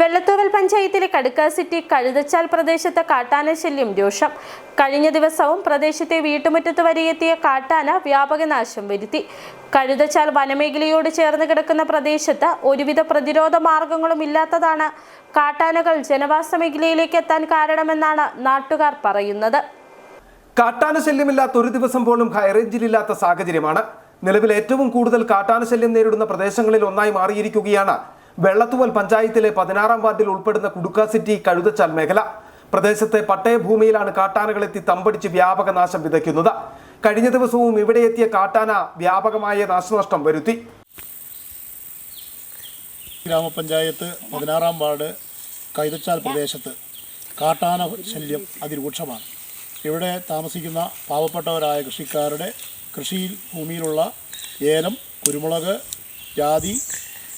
വെള്ളത്തൂവൽ പഞ്ചായത്തിലെ കടുക്കാ സിറ്റി കഴുതച്ചാൽ പ്രദേശത്തെ കാട്ടാന ശല്യം രൂക്ഷം കഴിഞ്ഞ ദിവസവും പ്രദേശത്തെ വീട്ടുമുറ്റത്ത് വരെയെത്തിയ കാട്ടാന വ്യാപക നാശം വരുത്തി. കഴുതച്ചാൽ വനമേഖലയോട് ചേർന്ന് കിടക്കുന്ന പ്രദേശത്ത് ഒരുവിധ പ്രതിരോധ മാർഗങ്ങളും ഇല്ലാത്തതാണ് കാട്ടാനകൾ ജനവാസ മേഖലയിലേക്ക് എത്താൻ കാരണമെന്നാണ് നാട്ടുകാർ പറയുന്നത്. കാട്ടാന ശല്യമില്ലാത്ത ഒരു ദിവസം പോലും ഹൈറേഞ്ചിൽ ഹൈറേഞ്ചിലില്ലാത്ത സാഹചര്യമാണ്. നിലവിൽ ഏറ്റവും കൂടുതൽ കാട്ടാന ശല്യം നേരിടുന്ന പ്രദേശങ്ങളിൽ ഒന്നായി മാറിയിരിക്കുകയാണ് വെള്ളത്തുവൽ പഞ്ചായത്തിലെ പതിനാറാം വാർഡിൽ ഉൾപ്പെടുന്ന കുടുക്ക സിറ്റി കഴുതച്ചാൽ മേഖല. പ്രദേശത്തെ പട്ടയഭൂമിയിലാണ് കാട്ടാനകളെത്തി തമ്പടിച്ച് വ്യാപക നാശം വിതയ്ക്കുന്നത്. കഴിഞ്ഞ ദിവസവും ഇവിടെ എത്തിയ കാട്ടാന വ്യാപകമായ നാശനഷ്ടം വരുത്തി. ഗ്രാമപഞ്ചായത്ത് പതിനാറാം വാർഡ് കൈതച്ചാൽ പ്രദേശത്ത് കാട്ടാന ശല്യം അതിരൂക്ഷമാണ്. ഇവിടെ താമസിക്കുന്ന പാവപ്പെട്ടവരായ കൃഷിക്കാരുടെ കൃഷിയിൽ ഭൂമിയിലുള്ള ഏലം കുരുമുളക് ജാതി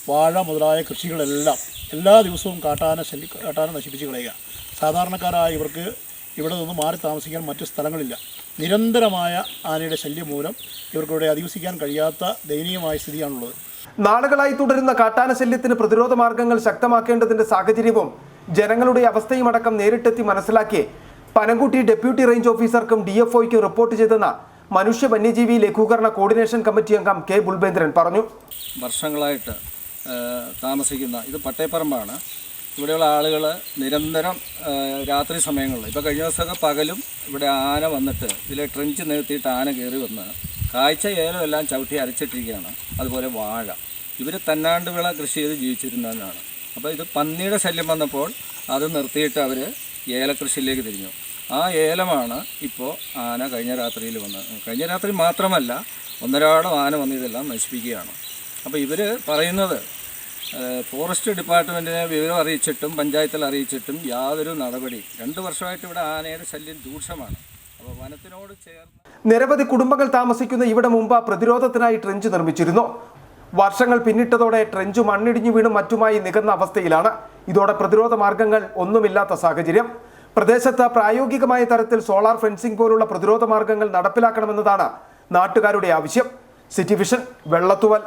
വാഴ മുതലായ കൃഷികളെല്ലാം എല്ലാ ദിവസവും കാട്ടാന ശല്യ കാട്ടാന നശിപ്പിച്ച് കളയുക. സാധാരണക്കാരായ ഇവർക്ക് ഇവിടെ നിന്ന് മാറി താമസിക്കാൻ മറ്റു സ്ഥലങ്ങളില്ല. നിരന്തരമായ ആനയുടെ ശല്യം മൂലം ഇവർക്കിവിടെ അധിവസിക്കാൻ കഴിയാത്ത ദയനീയമായ സ്ഥിതിയാണുള്ളത്. നാളുകളായി തുടരുന്ന കാട്ടാന ശല്യത്തിന് പ്രതിരോധ മാർഗങ്ങൾ ശക്തമാക്കേണ്ടതിന്റെ സാഹചര്യവും ജനങ്ങളുടെ അവസ്ഥയും അടക്കം നേരിട്ടെത്തി മനസ്സിലാക്കി പനംകുട്ടി ഡെപ്യൂട്ടി റേഞ്ച് ഓഫീസർക്കും ഡി എഫ് ഒയ്ക്കും റിപ്പോർട്ട് ചെയ്തെന്ന മനുഷ്യ വന്യജീവി ലഘൂകരണ കോർഡിനേഷൻ കമ്മിറ്റി അംഗം കെ. ബുൽബേന്ദ്രൻ പറഞ്ഞു. വർഷങ്ങളായിട്ട് താമസിക്കുന്ന ഇത് പട്ടയപ്പറമ്പാണ്. ഇവിടെയുള്ള ആളുകൾ നിരന്തരം രാത്രി സമയങ്ങളിൽ ഇപ്പോൾ കഴിഞ്ഞ ദിവസമൊക്കെ പകലും ഇവിടെ ആന വന്നിട്ട് ഇതിലെ ട്രെഞ്ച് നിർത്തിയിട്ട് ആന കയറി വന്ന് കാഴ്ച ഏലം എല്ലാം ചവിട്ടി അരച്ചിട്ടിരിക്കുകയാണ്. അതുപോലെ വാഴ. ഇവർ തന്നാണ്ട് വിള കൃഷി ചെയ്ത് ജീവിച്ചിരുന്നവരാണ്. അപ്പോൾ ഇത് പന്നിയുടെ ശല്യം വന്നപ്പോൾ അത് നിർത്തിയിട്ട് അവർ ഏലകൃഷിയിലേക്ക് തിരിഞ്ഞു. ആ ഏലമാണ് ഇപ്പോൾ ആന കഴിഞ്ഞ രാത്രിയിൽ വന്നത് കഴിഞ്ഞ രാത്രി മാത്രമല്ല ഒന്നരാടം ആന വന്ന് ഇതെല്ലാം നശിപ്പിക്കുകയാണ്. അപ്പോൾ ഇവർ പറയുന്നത് ഫോറസ്റ്റ് ഡിപ്പാർട്ട്മെന്റിനെ വിവരം അറിയിച്ചിട്ടും പഞ്ചായത്തിൽ അറിയിച്ചിട്ടും യാതൊരു നടപടി. രണ്ട് വർഷമായിട്ട് ഇവിടെ ആനയുടെ ശല്യം രൂക്ഷമാണ്. അപ്പോൾ വനത്തിനോട് ചേർന്ന് നിരവധി കുടുംബങ്ങൾ താമസിക്കുന്ന ഇവിടെ മുമ്പ് പ്രതിരോധത്തിനായി ട്രെഞ്ച് നിർമ്മിച്ചിരുന്നു. വർഷങ്ങൾ പിന്നിട്ടതോടെ ട്രെഞ്ച് മണ്ണിടിഞ്ഞു വീണും മറ്റുമായി നികന്ന അവസ്ഥയിലാണ്. ഇതോടെ പ്രതിരോധ മാർഗങ്ങൾ ഒന്നുമില്ലാത്ത സാഹചര്യം. പ്രദേശത്ത് പ്രായോഗികമായ തരത്തിൽ സോളാർ ഫെൻസിംഗ് പോലുള്ള പ്രതിരോധ മാർഗങ്ങൾ നടപ്പിലാക്കണമെന്നതാണ് നാട്ടുകാരുടെ ആവശ്യം. City vision Vellathuval.